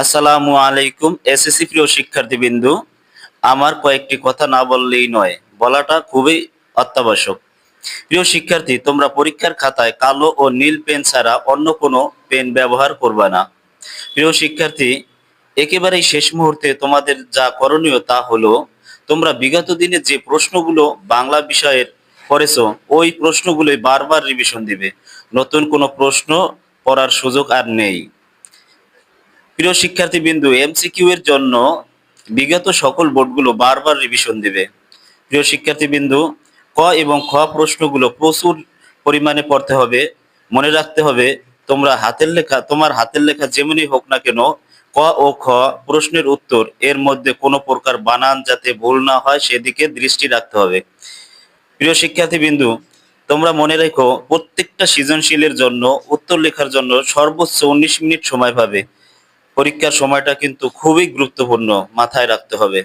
আসসালামু আলাইকুম এসএসসি প্রিয় শিক্ষার্থীবৃন্দু। আমার কয়েকটি কথা না বললেই নয়, বলাটা খুবই অত্যাবশ্যক। প্রিয় শিক্ষার্থী, তোমরা পরীক্ষার খাতায় কালো ও নীল পেন ছাড়া অন্য কোনো পেন ব্যবহার করবে না। প্রিয় শিক্ষার্থী, একেবারেই শেষ মুহূর্তে তোমাদের যা করণীয় তা হলো, তোমরা বিগত দিনে যে প্রশ্নগুলো বাংলা বিষয়ের করেছ ওই প্রশ্নগুলোই বারবার রিভিশন দিবে। নতুন কোনো প্রশ্ন পড়ার সুযোগ আর নেই। প্রিয় শিক্ষার্থী বিন্দু এমসিকিউ এর জন্য বিগত সকল বোর্ডগুলো বারবার রিভিশন দিবে। প্রিয় শিক্ষার্থী বিন্দু ক এবং খ প্রশ্নগুলো প্রচুর পরিমাণে পড়তে হবে। মনে রাখতে হবে, তোমরা হাতের লেখা, তোমার হাতের লেখা যেমনই হোক না কেন, ক ও খ প্রশ্নের উত্তর এর মধ্যে কোনো প্রকার বানান যাতে ভুল না হয়, সেদিকে দৃষ্টি রাখতে হবে। প্রিয় শিক্ষার্থী বিন্দু তোমরা মনে রেখো, প্রত্যেকটা সৃজনশীলের জন্য, উত্তর লেখার জন্য সর্বোচ্চ উনিশ মিনিট সময় পাবে। পরীক্ষার সময়টা কিন্তু খুবই গুরুত্বপূর্ণ মাথায় রাখতে হবে।